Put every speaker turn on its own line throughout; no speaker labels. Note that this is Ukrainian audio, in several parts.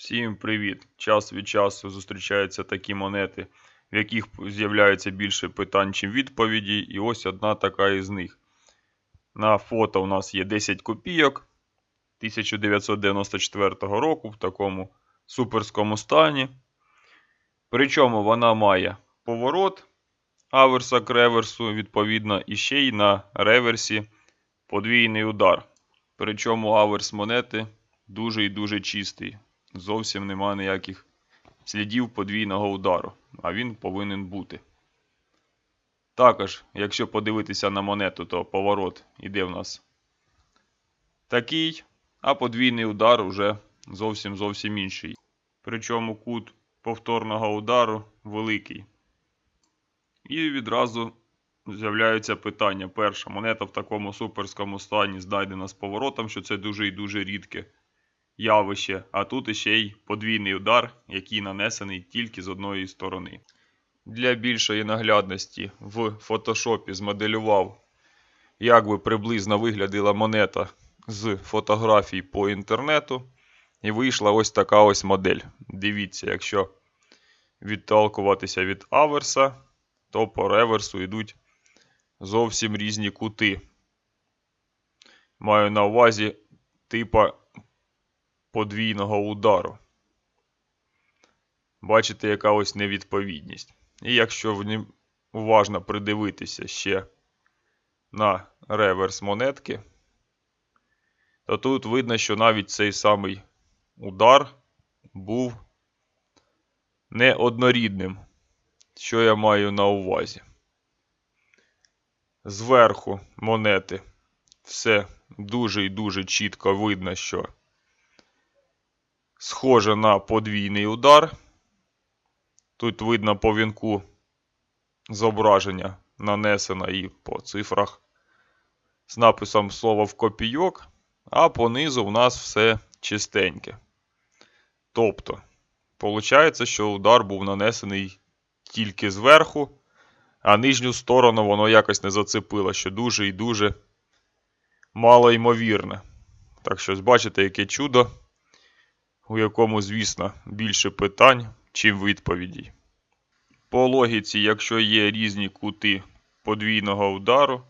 Всім привіт! Час від часу зустрічаються такі монети, в яких з'являється більше питань, чим відповідей. І ось одна така із них. На фото у нас є 10 копійок 1994 року в такому суперському стані. Причому вона має поворот аверса к реверсу, відповідно, і ще й на реверсі подвійний удар. Причому аверс монети дуже і дуже чистий. Зовсім нема ніяких слідів подвійного удару, а він повинен бути. Також, якщо подивитися на монету, то поворот іде в нас такий, а подвійний удар уже зовсім зовсім інший. Причому кут повторного удару великий. І відразу з'являються питання. Перша монета в такому суперському стані знайдена з поворотом, що це дуже і дуже рідке явище. А тут іще й подвійний удар, який нанесений тільки з одної сторони. Для більшої наглядності в фотошопі змоделював, як би приблизно виглядала монета з фотографій по інтернету. І вийшла ось така ось модель. Дивіться, якщо відталкуватися від аверса, то по реверсу йдуть зовсім різні кути. Маю на увазі типа подвійного удару. Бачите, яка ось невідповідність. І якщо уважно придивитися ще на реверс монетки, то тут видно, що навіть цей самий удар був неоднорідним. Що я маю на увазі? Зверху монети все дуже і дуже чітко видно, що схоже на подвійний удар. Тут видно по вінку зображення нанесено і по цифрах з написом слово в копійок, а понизу в нас все чистеньке. Тобто, виходить, що удар був нанесений тільки зверху, а нижню сторону воно якось не зацепило, що дуже і дуже мало ймовірне. Так що, бачите, яке чудо, у якому, звісно, більше питань, чим відповідей. По логіці, якщо є різні кути подвійного удару,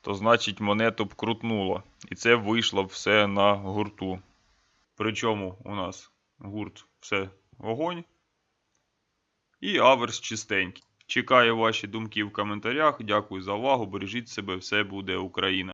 то значить монету б крутнуло. І це вийшло все на гурту. Причому у нас гурт все вогонь. І аверс чистенький. Чекаю ваші думки в коментарях. Дякую за увагу. Бережіть себе, все буде Україна!